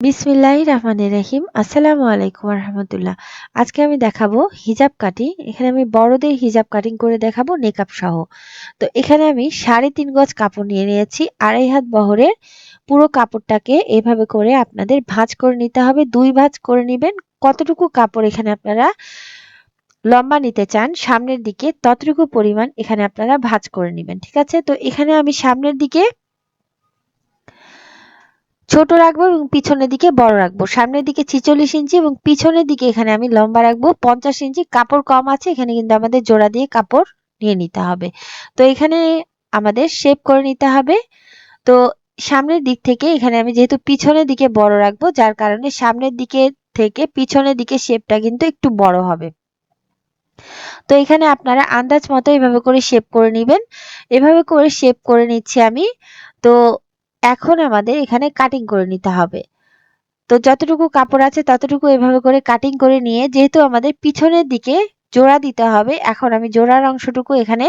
বিসমিল্লাহির রহমানির রহিম। আসসালামু আলাইকুম রহমতুল্লাহ আজকে আমি দেখাবো হিজাব কাটিং। এখানে আমি বড়দের হিজাব কাটিং করে দেখাবো নেকাব সহ। তো এখানে আমি সাড়ে তিন গজ কাপড় নিয়ে নিয়েছি। আড়াই হাত বহরের পুরো কাপড়টাকে এভাবে করে আপনাদের ভাঁজ করে নিতে হবে। দুই ভাঁজ করে নেবেন। কতটুকু কাপড় এখানে আপনারা লম্বা নিতে চান সামনের দিকে, ততটুকু পরিমাণ এখানে আপনারা ভাঁজ করে নেবেন। ঠিক আছে? তো এখানে আমি সামনের দিকে ছোট রাখব এবং পিছনের দিকে বড় রাখব। সামনের দিকে ছিচল্লিশ ইঞ্চি এবং পিছনের দিকে এখানে আমি লম্বা রাখব। পঞ্চাশ ইঞ্চি, কাপড় কম আছে, এখানে কিন্তু আমাদের জোড়া দিয়ে কাপড় নিয়ে নিতে হবে। তো এখানে আমাদের শেপ করে নিতে হবে। তো সামনের দিক থেকে এখানে আমি যেহেতু পিছনের দিকে বড় রাখব, যার কারণে সামনের দিকে থেকে পিছনের দিকে শেপটা কিন্তু একটু বড় হবে। তো এখানে আপনারা আন্দাজ মতো এভাবে করে শেপ করে নেবেন। এভাবে করে শেপ করে নিচ্ছি আমি। তো এখন আমাদের এখানে কাটিং করে নিতে হবে। তো যতটুকু কাপড় আছে ততটুকু এভাবে করে কাটিং করে নিয়ে যেহেতু আমাদের পিছনের দিকে জোড়া দিতে হবে, এখন আমি জোড়ার অংশটুকু এখানে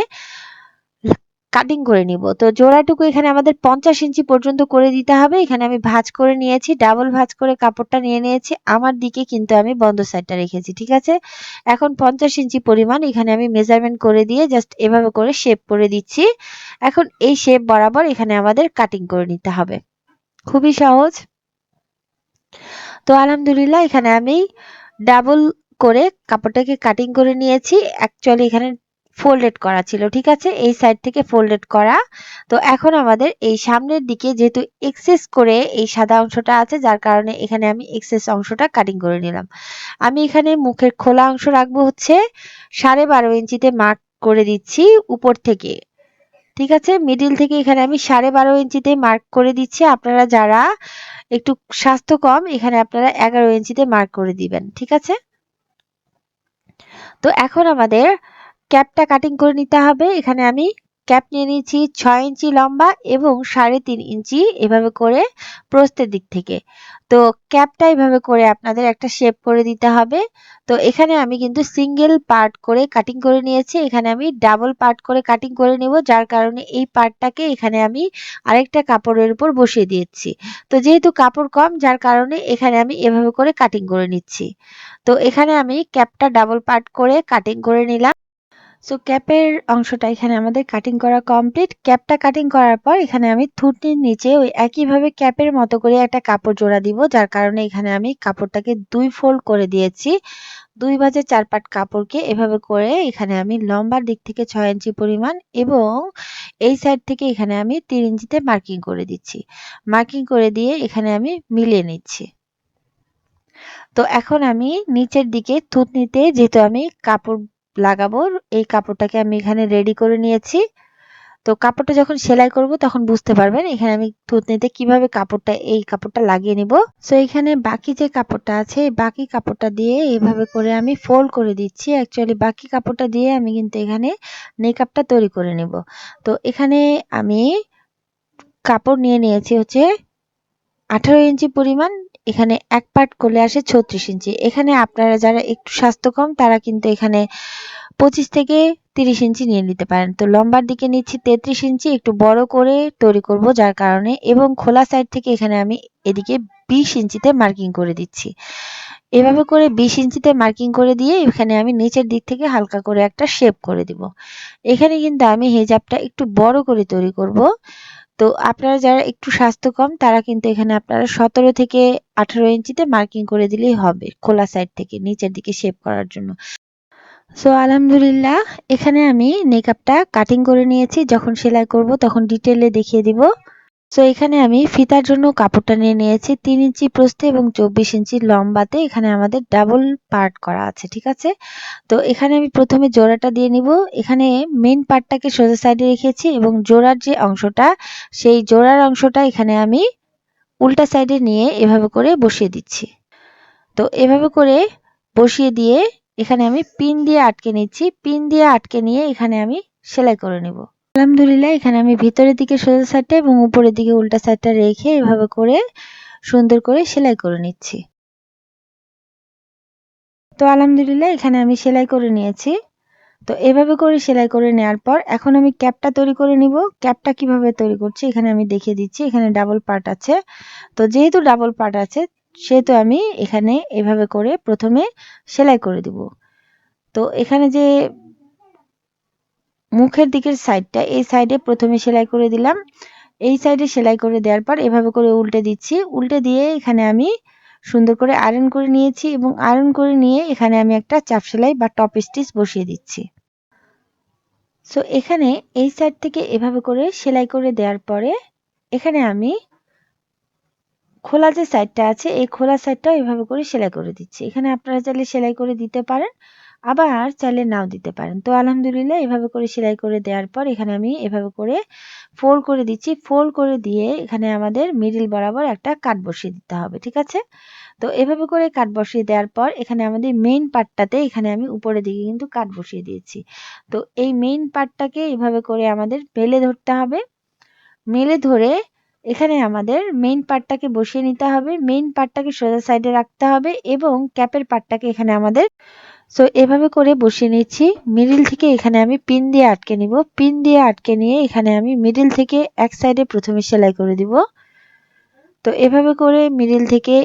কাটিং করে নিব। তো জোড়াটুকু এখানে আমাদের পঞ্চাশ ইঞ্চি পর্যন্ত করে দিতে হবে। এখানে আমি ভাঁজ করে নিয়েছি ডাবল ভাঁজ করে কাপড়টা নিয়ে নিয়েছি। আমার দিকে কিন্তু আমি বন্ধ সাইডটা রেখেছি, ঠিক আছে? এখন পঞ্চাশ ইঞ্চি পরিমাণ এখানে আমি মেজারমেন্ট করে দিয়ে জাস্ট এভাবে করে শেপ করে দিচ্ছি। এখন এই শেপ বরাবর এখানে আমাদের কাটিং করে নিতে হবে। খুবই সহজ। তো আলহামদুলিল্লাহ এখানে আমি ডাবল করে কাপড়টাকে কাটিং করে নিয়েছি। অ্যাকচুয়ালি এখানে ফোল্ডেড করা ছিল, ঠিক আছে? এই সাইড থেকে ফোল্ডেড করা। তো এখন আমাদের এই সামনের দিকে যেহেতু এক্সেস করে এই সাদা অংশটা আছে, যার কারণে এখানে আমি এক্সেস অংশটা কাটিং করে নিলাম। আমি এখানে মুখের খোলা অংশ রাখব হচ্ছে সাড়ে বারো ইঞ্চিতে মার্ক করে দিচ্ছি উপর থেকে। ঠিক আছে? মিডিল থেকে এখানে আমি সাড়ে বারো ইঞ্চিতে মার্ক করে দিচ্ছি। আপনারা যারা একটু স্বাস্থ্য কম, এখানে আপনারা এগারো ইঞ্চিতে মার্ক করে দিবেন, ঠিক আছে? তো এখন আমাদের ক্যাপটা কাটিং করে নিতে হবে। এখানে আমি ক্যাপ নিয়ে নিয়েছি ছয় ইঞ্চি লম্বা এবং সাড়ে তিন ইঞ্চি এভাবে করে প্রস্তের দিক থেকে। তো ক্যাপটা এভাবে করে আপনাদের একটা শেপ করে দিতে হবে। তো এখানে আমি কিন্তু সিঙ্গেল পার্ট করে কাটিং করে নিয়েছি। এখানে আমি ডাবল পার্ট করে কাটিং করে নেব, যার কারণে এই পার্টটাকে এখানে আমি আরেকটা কাপড়ের উপর বসিয়ে দিয়েছি। তো যেহেতু কাপড় কম, যার কারণে এখানে আমি এভাবে করে কাটিং করে নিচ্ছি। তো এখানে আমি ক্যাপটা ডাবল পার্ট করে কাটিং করে নিলাম। সো ক্যাপের অংশটা এখানে আমাদের কাটিং করা কমপ্লিট ক্যাপটা কাটিং করার পর এখানে আমি থুতনির নিচে ওই একইভাবে ক্যাপের মতো করে একটা কাপড় জোড়া দিব, যার কারণে এখানে আমি কাপড়টাকে দুই ফোল্ড করে দিয়েছি। দুই ভাজে চার পাট কাপড়কে এভাবে করে এখানে আমি লম্বার দিক থেকে ছয় ইঞ্চি পরিমাণ এবং এই সাইড থেকে এখানে আমি তিন ইঞ্চিতে মার্কিং করে দিচ্ছি। মার্কিং করে দিয়ে এখানে আমি মিলিয়ে নিচ্ছি। তো এখন আমি নিচের দিকে থুতনিতে যেহেতু আমি কাপড় লাগাবো। এই কাপড়টাকে আমি এখানে রেডি করে নিয়েছি। তো কাপড়টা যখন সেলাই করব, তখন বুঝতে পারবেন এখানে আমি থুতনিতে কীভাবে কাপড়টা, এই কাপড়টা লাগিয়ে নিব। সো এখানে বাকি যে কাপড়টা আছে বাকি কাপড়টা দিয়ে এভাবে করে আমি ফোল্ড করে দিচ্ছি। অ্যাকচুয়ালি বাকি কাপড়টা দিয়ে আমি কিন্তু এখানে মেকআপটা তৈরি করে নিব। তো এখানে আমি কাপড় নিয়ে নিয়েছি হচ্ছে আঠারো ইঞ্চি পরিমাণ এখানে এক পার্ট করলে আসে ছত্রিশ ইঞ্চি। এখানে আপনারা যারা একটু স্বাস্থ্য কম, তারা কিন্তু এখানে পঁচিশ থেকে তিরিশ ইঞ্চি নিয়ে নিতে পারেন। তো লম্বার দিকে নিচ্ছি তেত্রিশ ইঞ্চি, একটু বড় করে তৈরি করব যার কারণে, এবং খোলা সাইড থেকে এখানে আমি এদিকে বিশ ইঞ্চিতে মার্কিং করে দিচ্ছি। এভাবে করে বিশ ইঞ্চিতে মার্কিং করে দিয়ে এখানে আমি নিচের দিক থেকে হালকা করে একটা শেপ করে দিব। এখানে কিন্তু আমি হেজাবটা একটু বড় করে তৈরি করব। তো আপনারা যারা একটু স্বাস্থ্য কম, তারা কিন্তু এখানে আপনারা সতেরো থেকে আঠারো ইঞ্চিতে মার্কিং করে দিলেই হবে, খোলা সাইড থেকে, নিচের দিকে শেপ করার জন্য। সো আলহামদুলিল্লাহ, এখানে আমি মেকআপটা কাটিং করে নিয়েছি। যখন সেলাই করব, তখন ডিটেলে দেখিয়ে দিব। সো এখানে আমি ফিতার জন্য কাপড়টা নিয়ে নিয়েছি তিন ইঞ্চি প্রস্থে এবং চব্বিশ ইঞ্চি লম্বাতে। এখানে আমাদের ডাবল পার্ট করা আছে, ঠিক আছে? তো, এখানে আমি প্রথমে জোড়াটা দিয়ে নিব। এখানে মেন পার্টটাকে সোজা সাইডে রেখেছি এবং জোড়ার যে অংশটা, সেই জোড়ার অংশটা এখানে আমি উল্টা সাইডে নিয়ে এভাবে করে বসিয়ে দিচ্ছি। তো, এভাবে করে বসিয়ে দিয়ে এখানে আমি পিন দিয়ে আটকে নিচ্ছি। পিন দিয়ে আটকে নিয়ে এখানে আমি সেলাই করে নেব। আলহামদুলিল্লাহ, এখানে আমি ভিতরের দিকে সোজা সাইডটা এবং উপরের দিকে উল্টা সাইডটা রেখে এভাবে করে সুন্দর করে সেলাই করে নিচ্ছি। তো আলহামদুলিল্লাহ, এখানে আমি সেলাই করে নিয়েছি। তো এভাবে করে সেলাই করে নেওয়ার পর এখন আমি ক্যাপটা তৈরি করে নিব। ক্যাপটা কীভাবে তৈরি করছি এখানে আমি দেখিয়ে দিচ্ছি। এখানে ডাবল পার্ট আছে। তো যেহেতু ডাবল পার্ট আছে, সেহেতু আমি এখানে এভাবে করে প্রথমে সেলাই করে দিব। তো এখানে যে মুখের দিকের সাইডটা এই সাইডে প্রথমে সেলাই করে দিলাম। এই সাইডে সেলাই করে দেওয়ার পর এভাবে করে উল্টে দিচ্ছি। উল্টে দিয়ে এখানে আমি সুন্দর করে আয়রন করে নিয়েছি এবং আয়রন করে নিয়ে এখানে আমি একটা চাপ সেলাই বা টপ স্টিচ বসিয়ে দিচ্ছি। সো এখানে এই সাইড থেকে এভাবে করে সেলাই করে দেওয়ার পরে এখানে আমি খোলা যে সাইডটা আছে, এই খোলা সাইডটাও এভাবে করে সেলাই করে দিচ্ছি। এখানে আপনারা চাইলে সেলাই করে দিতে পারেন। আবার চাইলে নাও দিতে পারেন। তো আলহামদুলিল্লাহ এভাবে করে সেলাই করে দেওয়ার পর এখানে আমি এভাবে করে ফোল্ড করে দিচ্ছি। ফোল্ড করে দিয়ে এখানে আমাদের মিডিল বরাবর একটা কাট বসিয়ে দিতে হবে, ঠিক আছে? তো এভাবে করে কাট বসিয়ে দেওয়ার পর এখানে আমাদের মেইন পার্টটাতে এখানে আমি উপরের দিকে কিন্তু কাট বসিয়ে দিয়েছি। তো এই মেইন পার্টটাকে এভাবে করে আমাদের মেলে ধরতে হবে। মেলে ধরে এখানে আমাদের মেইন পার্টটাকে বসিয়ে নিতে হবে। মেইন পার্টটাকে সোজা সাইডে রাখতে হবে এবং ক্যাপের পার্টটাকে এখানে আমাদের সো এভাবে করে বসিয়ে নিচ্ছি। মিডিল থেকে এখানে আমি পিন দিয়ে আটকে নিব। পিন দিয়ে আটকে নিয়ে এখানে আমি মিডিল থেকে এক সাইডে প্রথমে সেলাই করে দিব। তো, এভাবে করে মিডিল থেকে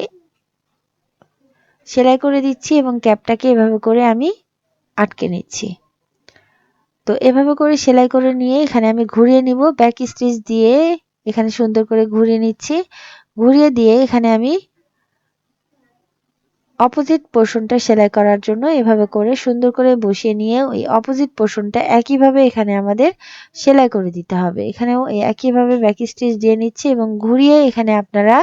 সেলাই করে দিচ্ছি এবং ক্যাপটাকে এভাবে করে আমি আটকে নিচ্ছি। তো, এভাবে করে সেলাই করে নিয়ে এখানে আমি ঘুরিয়ে নিব। ব্যাক স্টিচ দিয়ে এখানে সুন্দর করে ঘুরিয়ে নিচ্ছি। ঘুরিয়ে দিয়ে এখানে আমি অপোজিট পোর্শনটা সেলাই করার জন্য এভাবে করে সুন্দর করে বসিয়ে নিয়ে ওই অপোজিট পোর্শনটা একইভাবে এখানে আমাদের সেলাই করে দিতে হবে। এখানেও একইভাবে ব্যাক স্টিচ দিয়ে নিচ্ছি এবং ঘুরিয়ে এখানে আপনারা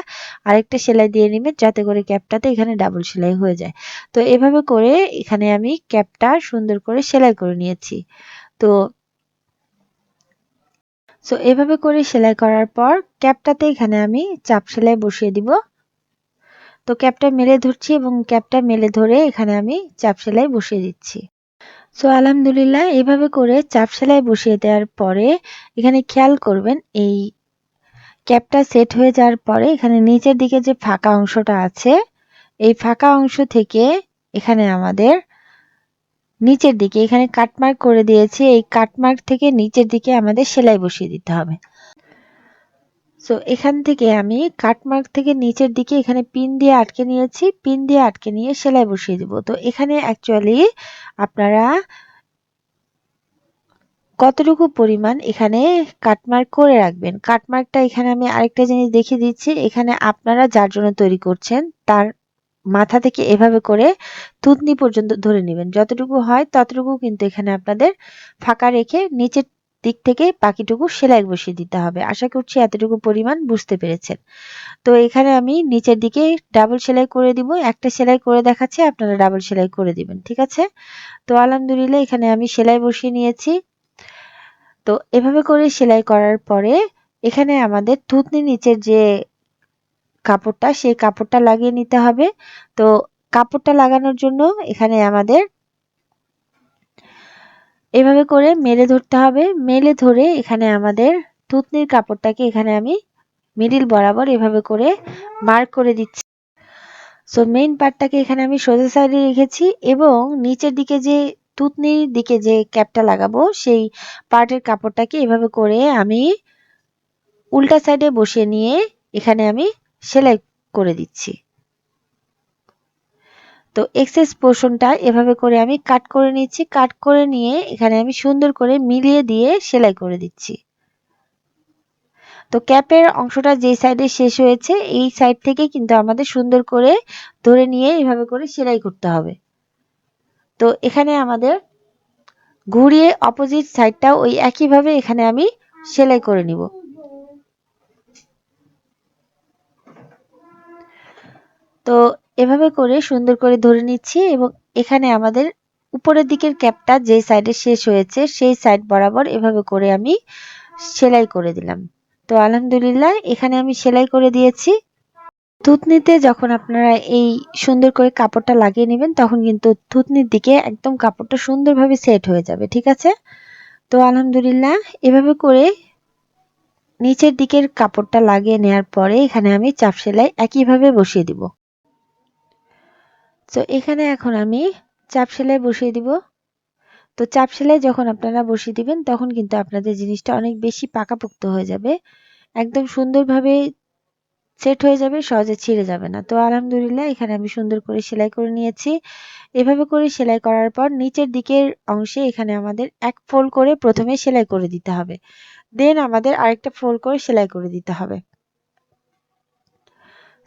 আরেকটা সেলাই দিয়ে নেবেন যাতে করে ক্যাপটাতে এখানে ডাবল সেলাই হয়ে যায়। তো এভাবে করে এখানে আমি ক্যাপটা সুন্দর করে সেলাই করে নিয়েছি। তো সো এভাবে করে সেলাই করার পর ক্যাপটাতে এখানে আমি চাপ সেলাই বসিয়ে দিব। তো ক্যাপটা মেলে ধরছি এবং ক্যাপটা মেলে ধরে এখানে আমি চাপ সেলাই বসিয়ে দিচ্ছি। সো, আলহামদুলিল্লাহ, এভাবে করে চাপ সেলাই বসিয়ে দেওয়ার পরে এখানে খেয়াল করবেন, এই ক্যাপটা সেট হয়ে যাওয়ার পরে এখানে নিচের দিকে যে ফাঁকা অংশটা আছে, এই ফাঁকা অংশ থেকে এখানে আমাদের নিচের দিকে, এখানে কাটমার্ক করে দিয়েছি, এই কাটমার্ক থেকে নিচের দিকে আমাদের সেলাই বসিয়ে দিতে হবে। সো এখান থেকে আমি কাটমার্ক থেকে নিচের দিকে এখানে পিন দিয়ে আটকে নিয়েছি। পিন দিয়ে আটকে নিয়ে সেলাই বসিয়ে দিব। তো এখানে অ্যাকচুয়ালি আপনারা কতটুকু পরিমাণ এখানে কাটমার্ক করে রাখবেন? কাটমার্কটা এখানে আমি আরেকটা জিনিস দেখিয়ে দিচ্ছি। এখানে আপনারা যার জন্য তৈরি করছেন, তার মাথা থেকে এভাবে করে থুতনি পর্যন্ত ধরে নেবেন। যতটুকু হয় ততটুকু কিন্তু এখানে আপনাদের ফাঁকা রেখে নিচের দিক থেকে বাকিটুকু সেলাই বসিয়ে দিতে হবে। আশা করছি এতটুকু পরিমাণ বুঝতে পেরেছেন। তো এখানে আমি নিচের দিকে ডাবল সেলাই করে দিব। একটা সেলাই করে দেখাচ্ছি, আপনারা ডাবল সেলাই করে দিবেন, ঠিক আছে? তো আলহামদুলিল্লাহ এখানে আমি সেলাই বসিয়ে নিয়েছি। তো এভাবে করে সেলাই করার পরে এখানে আমাদের থুতনি নিচের যে কাপড়টা, সেই কাপড়টা লাগিয়ে নিতে হবে। তো কাপড়টা লাগানোর জন্য এখানে আমাদের এভাবে করে মেলে ধরতে হবে। মেলে ধরে এখানে আমাদের থুতনির কাপড়টাকে এখানে আমি মিডিল বরাবর এভাবে করে মার্ক করে দিচ্ছি। সো মেইন পার্টটাকে এখানে আমি সোজা সাইডে রেখেছি এবং নিচের দিকে যে থুতনির দিকে যে ক্যাপটা লাগাবো, সেই পার্টের কাপড়টাকে এভাবে করে আমি উল্টা সাইডে বসিয়ে নিয়ে এখানে আমি সেলাই করে দিচ্ছি। তো এক্সেস পোর্শনটা এভাবে করে আমি কাট করে নিচ্ছি। কাট করে নিয়ে এখানে আমি সুন্দর করে মিলিয়ে দিয়ে সেলাই করে দিচ্ছি। তো ক্যাপের অংশটা যে সাইডে শেষ হয়েছে, এই সাইড থেকে কিন্তু আমাদের সুন্দর করে ধরে নিয়ে এভাবে করে সেলাই করতে হবে। তো এখানে আমাদের ঘুরিয়ে অপোজিট সাইডটা ওই একইভাবে এখানে আমি সেলাই করে নিব। তো এভাবে করে সুন্দর করে ধরে নিচ্ছি এবং এখানে আমাদের উপরের দিকের ক্যাপটা যে সাইডে শেষ হয়েছে, সেই সাইড বরাবর এভাবে করে আমি সেলাই করে দিলাম। তো আলহামদুলিল্লাহ, এখানে আমি সেলাই করে দিয়েছি। থুতনিতে যখন আপনারা এই সুন্দর করে কাপড়টা লাগিয়ে নেবেন, তখন কিন্তু থুতনির দিকে একদম কাপড়টা সুন্দরভাবে সেট হয়ে যাবে, ঠিক আছে? তো আলহামদুলিল্লাহ, এভাবে করে নিচের দিকের কাপড়টা লাগিয়ে নেওয়ার পরে এখানে আমি চাপ সেলাই একইভাবে বসিয়ে দিব। তো এখানে এখন আমি চাপ সেলাই বসিয়ে দিব। তো চাপ সেলাই যখন আপনারা বসিয়ে দিবেন, তখন কিন্তু আপনাদের জিনিসটা অনেক বেশি পাকাপোক্ত হয়ে যাবে। একদম সুন্দরভাবে সেট হয়ে যাবে, সহজে ছিঁড়ে যাবে না। তো আলহামদুলিল্লাহ, এখানে আমি সুন্দর করে সেলাই করে নিয়েছি। এভাবে করে সেলাই করার পর নিচের দিকের অংশে এখানে আমাদের এক ফোল্ড করে প্রথমে সেলাই করে দিতে হবে। দেন আমাদের আরেকটা ফোল্ড করে সেলাই করে দিতে হবে।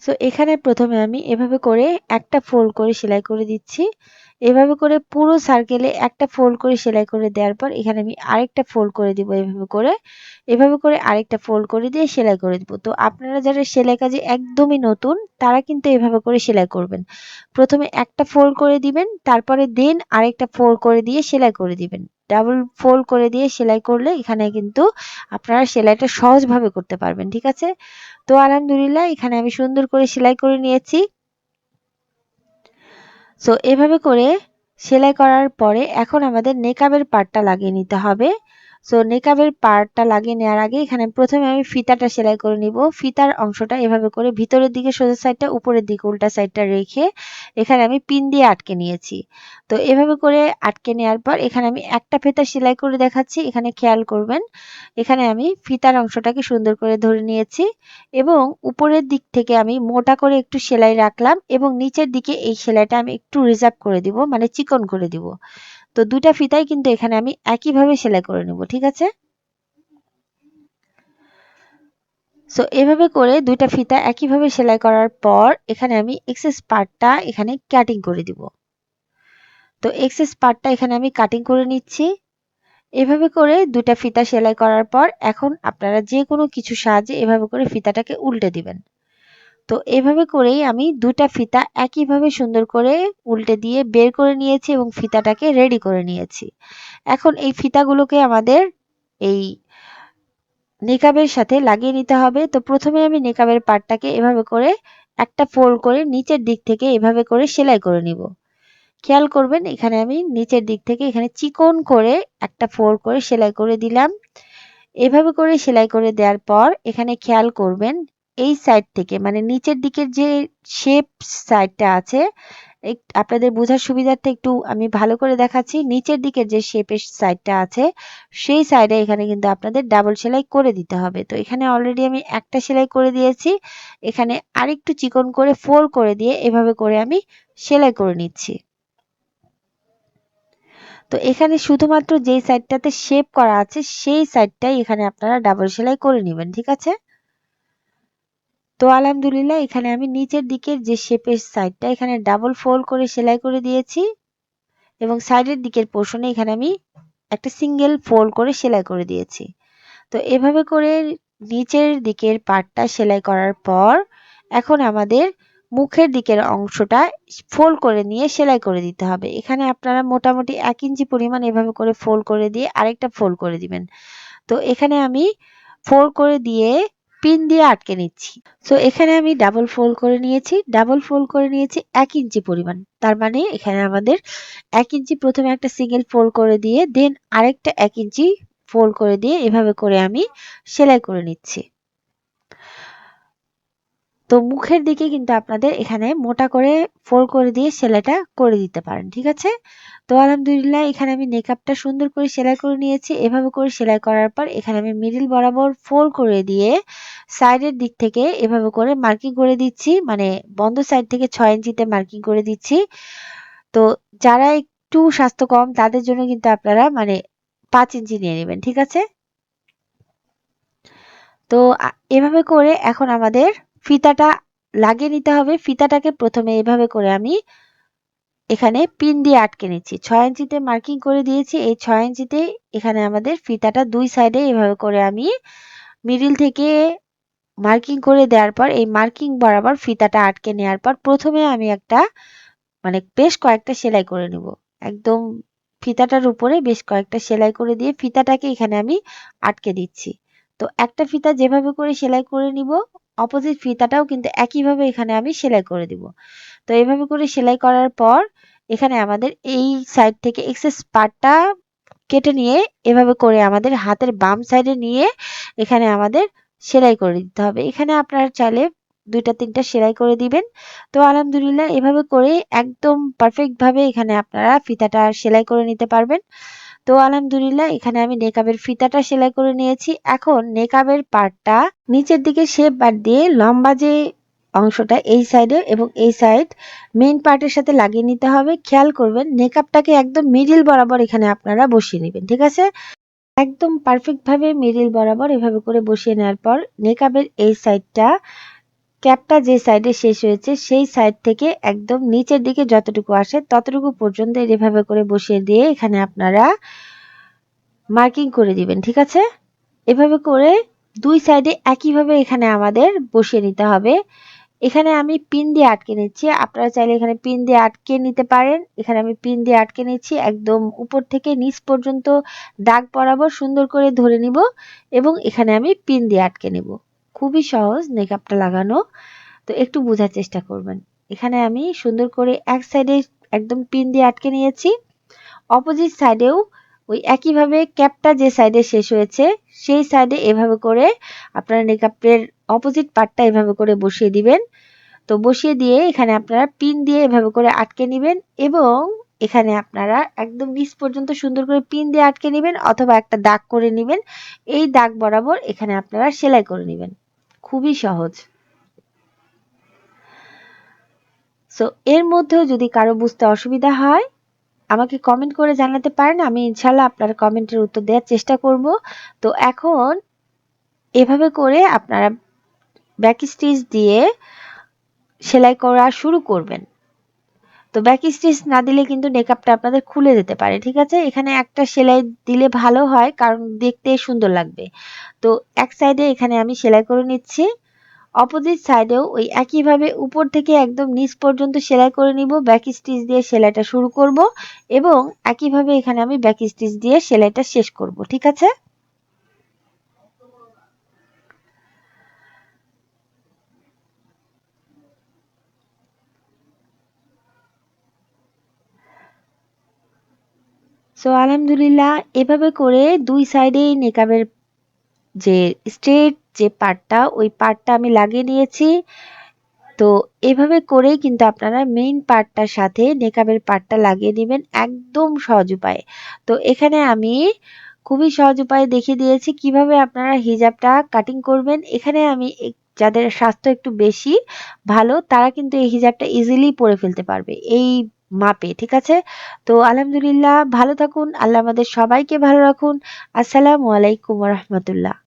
সো এখানে প্রথমে আমি এভাবে করে একটা ফোল্ড করে সেলাই করে দিচ্ছি। এভাবে করে পুরো সার্কেলে একটা ফোল্ড করে সেলাই করে দেওয়ার পর এখানে আমি আরেকটা ফোল্ড করে দিব এভাবে করে। এভাবে করে আরেকটা ফোল্ড করে দিয়ে সেলাই করে দিব। তো আপনারা যারা সেলাই কাজে একদমই নতুন, তারা কিন্তু এভাবে করে সেলাই করবেন। প্রথমে একটা ফোল্ড করে দিবেন, তারপরে দেন আরেকটা ফোল্ড করে দিয়ে সেলাই করে দিবেন। ডাবল ফোল্ড করে দিয়ে সেলাই করলে এখানে কিন্তু আপনারা সেলাইটা সহজভাবে করতে পারবেন, ঠিক আছে? তো আলহামদুলিল্লাহ এখানে আমি সুন্দর করে সেলাই করে নিয়েছি। সো এভাবে করে সেলাই করার পরে এখন আমাদের নেকাবের পার্টটা লাগিয়ে নিতে হবে। সো নেকাবের পার্টটা লাগিয়ে নেওয়ার আগে এখানে প্রথমে আমি ফিতাটা সেলাই করে নিব। ফিতার অংশটা এভাবে করে ভিতরের দিকে সোজা সাইডটা উপরের দিকে উল্টা সাইডটা রেখে এখানে আমি পিন দিয়ে আটকে নিয়েছি। তো, এভাবে করে আটকে নেওয়ার পর এখানে আমি একটা ফিতা সেলাই করে দেখাচ্ছি। এখানে খেয়াল করবেন, এখানে আমি ফিতার অংশটাকে সুন্দর করে ধরে নিয়েছি এবং উপরের দিক থেকে আমি মোটা করে একটু সেলাই রাখলাম এবং নিচের দিকে এই সেলাইটা আমি একটু রিজার্ভ করে দিব মানে চিকন করে দিব। তো দুটা ফিতাই কিন্তু এখানে আমি একইভাবে সেলাই করে নেব, ঠিক আছে? সো এভাবে করে দুইটা ফিতা একইভাবে সেলাই করার পর এখানে আমি এক্সেস পার্টটা এখানে কাটিং করে দিব। তো এক্সেস পার্টটা এখানে আমি কাটিং করে নিচ্ছি। এভাবে করে দুটা ফিতা সেলাই করার পর এখন আপনারা যে কোনো কিছু সাহায্যে এভাবে করে ফিতাটাকে উল্টে দিবেন। তো এভাবে করেই আমি দুটা ফিতা একইভাবে সুন্দর করে উল্টে দিয়ে বের করে নিয়েছি এবং ফিতাটাকে রেডি করে নিয়েছি। এখন এই ফিতাগুলোকে আমাদের এই নেকাবের সাথে লাগিয়ে নিতে হবে। তো প্রথমে আমি নেকাবের পাটটাকে এভাবে করে একটা ফোল্ড করে নিচের দিক থেকে এভাবে করে সেলাই করে নিব। খেয়াল করবেন, এখানে আমি নিচের দিক থেকে এখানে চিকন করে একটা ফোল্ড করে সেলাই করে দিলাম। এভাবে করে সেলাই করে দেওয়ার পর এখানে খেয়াল করবেন এই সাইড থেকে মানে নিচের দিকের যে শেপ সাইডটা আছে আপনাদের বোঝার সুবিধার্থে একটু আমি ভালো করে দেখাচ্ছি। নিচের দিকের যে শেপের সাইডটা আছে, সেই সাইডে এখানে কিন্তু আপনাদের ডাবল সেলাই করে দিতে হবে। তো এখানে অলরেডি আমি একটা সেলাই করে দিয়েছি। এখানে আরেকটু চিকন করে ফোল্ড করে দিয়ে এভাবে করে আমি সেলাই করে নিচ্ছি। তো এখানে শুধুমাত্র যেই সাইডটাতে শেপ করা আছে, সেই সাইডটাই এখানে আপনারা ডাবল সেলাই করে নেবেন, ঠিক আছে? তো আলহামদুলিল্লাহ, এখানে আমি নিচের দিকের যে শেপের সাইডটা এখানে ডাবল ফোল্ড করে সেলাই করে দিয়েছি এবং সাইডের দিকের পোর্শনে এখানে আমি একটা সিঙ্গেল ফোল্ড করে সেলাই করে দিয়েছি। তো এভাবে করে নিচের দিকের পার্টটা সেলাই করার পর, এখন আমাদের মুখের দিকের অংশটা ফোল্ড করে নিয়ে সেলাই করে দিতে হবে। এখানে আপনারা মোটামুটি এক ইঞ্চি পরিমাণ এভাবে করে ফোল্ড করে দিয়ে আরেকটা ফোল্ড করে দিবেন। তো এখানে আমি ফোল্ড করে দিয়ে পিন দিয়ে আটকে নিচ্ছি। তো এখানে আমি ডাবল ফোল্ড করে নিয়েছি। ডাবল ফোল্ড করে নিয়েছি এক ইঞ্চি পরিমাণ। তার মানে এখানে আমাদের এক ইঞ্চি প্রথমে একটা সিঙ্গেল ফোল্ড করে দিয়ে দেন আরেকটা এক ইঞ্চি ফোল্ড করে দিয়ে এভাবে করে আমি সেলাই করে নিচ্ছি। তো মুখের দিকে কিন্তু আপনাদের এখানে মোটা করে ফোল্ড করে দিয়ে সেলাইটা করে দিতে পারেন, ঠিক আছে? তো আলহামদুলিল্লাহ, এখানে আমি নেকআপটা সুন্দর করে সেলাই করে নিয়েছি। এভাবে করে সেলাই করার পর এখানে আমি মিডিল বরাবর ফোল্ড করে দিয়ে সাইডের দিক থেকে এভাবে করে মার্কিং করে দিচ্ছি। মানে বন্ধ সাইড থেকে ছয় ইঞ্চিতে মার্কিং করে দিচ্ছি। তো যারা একটু স্বাস্থ্য কম, তাদের জন্য কিন্তু আপনারা মানে পাঁচ ইঞ্চি নিয়ে নেবেন, ঠিক আছে? তো এভাবে করে এখন আমাদের ফিতাটা লাগিয়ে নিতে হবে। ফিতাটাকে প্রথমে এভাবে করে আমি এখানে পিন দিয়ে আটকে নিচ্ছি। ছয় ইঞ্চিতে মার্কিং করে দিয়েছি। এই ছয় ইঞ্চিতে এখানে আমাদের ফিতাটা দুই সাইডে এভাবে করে আমি মিডিল থেকে মার্কিং করে দেওয়ার পর, এই মার্কিং বরাবর ফিতাটা আটকে নেওয়ার পর প্রথমে আমি একটা মানে বেশ কয়েকটা সেলাই করে নিব। একদম ফিতাটার উপরে বেশ কয়েকটা সেলাই করে দিয়ে ফিতাটাকে এখানে আমি আটকে দিচ্ছি। তো একটা ফিতা যেভাবে করে সেলাই করে নিব অপোজিট ফিতাটাও কিন্তু একইভাবে এখানে আমি সেলাই করে দিব। তো এইভাবে করে সেলাই করার পর এখানে আমাদের এই সাইড থেকে এক্সেস পার্টটা কেটে নিয়ে এভাবে করে আমাদের হাতের বাম সাইডে নিয়ে এখানে আমাদের সেলাই করে দিতে হবে। এখানে আপনারা চাইলে দুইটা, তিনটা সেলাই করে দিবেন। তো আলহামদুলিল্লাহ এভাবে করে একদম পারফেক্ট ভাবে এখানে আপনারা ফিতাটা সেলাই করে নিতে পারবেন। তো আলহামদুলিল্লাহ, এখানে আমি নেকাবের ফিতাটা সেলাই করে নিয়েছি। এখন নেকাবের পার্টটা নিচের দিকে শেপ বাদ দিয়ে লম্বা যে অংশটা এই সাইডে এবং এই সাইড মেইন পার্টের সাথে লাগিয়ে নিতে হবে। খেয়াল করবেন, নেকাবটাকে একদম মিডিল বরাবর এখানে আপনারা বসিয়ে নেবেন, ঠিক আছে? একদম পারফেক্ট ভাবে মিডিল বরাবর এভাবে করে বসিয়ে নেওয়ার পর নেকাবের এই সাইডটা ক্যাপটা যে সাইডে শেষ হয়েছে, সেই সাইড থেকে একদম নিচের দিকে যতটুকু আসে ততটুকু পর্যন্ত এভাবে করে বসিয়ে দিয়ে এখানে আপনারা মার্কিং করে দিবেন, ঠিক আছে? এভাবে করে দুই সাইডে একইভাবে এখানে আমাদের বসিয়ে নিতে হবে। এখানে আমি পিন দিয়ে আটকে নিচ্ছি। আপনারা চাইলে এখানে পিন দিয়ে আটকে নিতে পারেন। এখানে আমি পিন দিয়ে আটকে নিচ্ছি। একদম উপর থেকে নিচ পর্যন্ত দাগ বরাবর সুন্দর করে ধরে নিব এবং এখানে আমি পিন দিয়ে আটকে নেব। খুবই সহজ মেকআপটা লাগানো। তো একটু বোঝার চেষ্টা করবেন। এখানে আমি সুন্দর করে এক সাইডে একদম পিন দিয়ে আটকে নিয়েছি। অপোজিট সাইডেও ওই একইভাবে ক্যাপটা যে সাইডে শেষ হয়েছে, সেই সাইডে এভাবে করে আপনারা মেকআপের অপোজিট পার্টটা এভাবে করে বসিয়ে দিবেন। তো বসিয়ে দিয়ে এখানে আপনারা পিন দিয়ে এভাবে করে আটকে নেবেন এবং এখানে আপনারা একদম নিচ পর্যন্ত সুন্দর করে পিন দিয়ে আটকে নেবেন অথবা একটা দাগ করে নেবেন। এই দাগ বরাবর এখানে আপনারা সেলাই করে নেবেন। খুবই সহজ। সো এর মধ্যেও যদি কারও বুঝতে অসুবিধা হয়, আমাকে কমেন্ট করে জানাতে পারেন, আমি ইনশাল্লাহ আপনার কমেন্টের উত্তর দেওয়ার চেষ্টা করব। তো এখন, এভাবে করে আপনারা ব্যাক স্টিচ দিয়ে সেলাই করা শুরু করবেন। তো ব্যাক স্টিচ না দিলে কিন্তু মেকআপটা আপনাদের খুলে যেতে পারে, ঠিক আছে? এখানে একটা সেলাই দিলে ভালো হয়, কারণ দেখতে সুন্দর লাগবে। তো এক সাইডে এখানে আমি সেলাই করে নিচ্ছি। অপোজিট সাইডেও ওই একইভাবে উপর থেকে একদম নিচ পর্যন্ত সেলাই করে নিব ব্যাক স্টিচ দিয়ে সেলাইটা শুরু করব এবং একইভাবে এখানে আমি ব্যাক স্টিচ দিয়ে সেলাইটা শেষ করব, ঠিক আছে? সো আলহামদুলিল্লাহ, এভাবে করে দুই সাইডে নেকাবের যে স্ট্রেট যে পার্টটা ওই পার্টটা আমি লাগিয়ে নিয়েছি। তো, এভাবে করেই কিন্তু আপনারা মেইন পার্টটার সাথে নেকাবের পার্টটা লাগিয়ে নেবেন একদম সহজ উপায়ে। তো, এখানে আমি খুবই সহজ উপায়ে দেখিয়ে দিয়েছি কীভাবে আপনারা হিজাবটা কাটিং করবেন। এখানে আমি যাদের স্বাস্থ্য একটু বেশি ভালো, তারা কিন্তু এই হিজাবটা ইজিলি পরে ফেলতে পারবে। এই মাপে, ঠিক আছে? তো আলহামদুলিল্লাহ, ভালো থাকুন। আল্লাহ আমাদের সবাইকে ভালো রাখুন। আসসালামু আলাইকুম রহমতুল্লাহ।